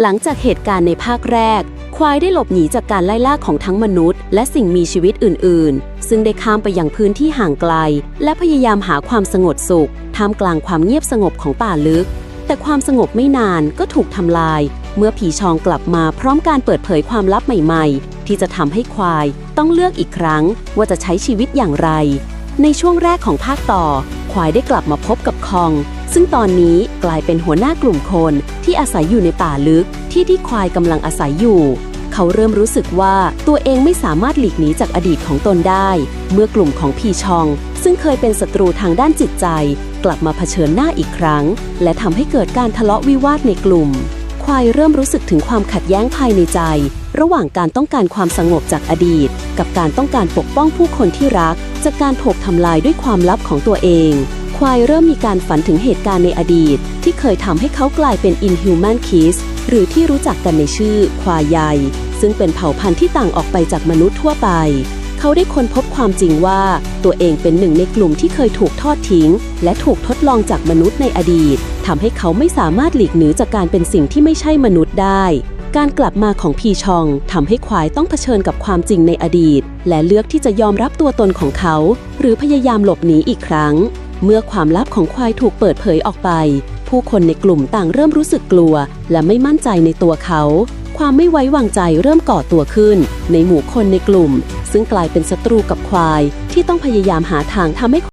หลังจากเหตุการณ์ในภาคแรก ควายได้หลบหนีจากการไล่ล่าของทั้งมนุษย์ และสิ่งมีชีวิตอื่น ๆ ซึ่งได้ข้ามไปยังพื้นที่ห่างไกล และพยายามหาความสงบสุขท่ามกลางความเงียบสงบของป่าลึก แต่ความสงบไม่นานก็ถูกทำลาย เมื่อผีชองกลับมาพร้อมการเปิดเผยความลับใหม่ ๆ ที่จะทำให้ควายต้องเลือกอีกครั้งว่าจะใช้ชีวิตอย่างไร ในช่วงแรกของภาคต่อ ควายได้กลับมาพบกับคอง ซึ่งตอนนี้กลายเป็นหัวหน้ากลุ่มคนที่อาศัยอยู่ในป่าลึกที่ที่ควายกำลังอาศัยอยู่ เขาเริ่มรู้สึกว่าตัวเองไม่สามารถหลีกหนีจากอดีตของตนได้ เมื่อกลุ่มของพีชอง ซึ่งเคยเป็นศัตรูทางด้านจิตใจ กลับมาเผชิญหน้าอีกครั้ง และทำให้เกิดการทะเลาะวิวาทในกลุ่ม ควายเริ่มรู้สึกถึงความขัดแย้งภายในใจ ระหว่างการต้องการความสงบจากอดีต กับการต้องการปกป้องผู้คนที่รัก จากการถูกทำลายด้วยความลับของตัวเอง ควายเริ่มมีการฝันถึงเหตุการณ์ในอดีต ที่เคยทำให้เขากลายเป็น Inhuman Kiss หรือที่รู้จักกันในชื่อ ควายใหญ่ ซึ่งเป็นเผ่าพันธุ์ที่ต่างออกไปจากมนุษย์ทั่วไป เขาได้ค้นพบความจริงว่า ตัวเองเป็นหนึ่งในกลุ่มที่เคยถูกทอดทิ้ง และถูกทดลองจากมนุษย์ในอดีตทำให้เขาไม่สามารถหลีกหนีจากการเป็นสิ่งที่ไม่ใช่มนุษย์ได้การกลับมาของพีชองทำให้ควายต้องเผชิญกับความจริงในอดีต และเลือกที่จะยอมรับตัวตนของเขา หรือพยายามหลบหนีอีกครั้ง เมื่อความลับของควายถูกเปิดเผยออกไป ผู้คนในกลุ่มต่างเริ่มรู้สึกกลัว และไม่มั่นใจในตัวเขา ความไม่ไว้วางใจเริ่มก่อตัวขึ้น ในหมู่คนในกลุ่ม ซึ่งกลายเป็นศัตรูกับควายที่ต้องพยายามหาทางทำให้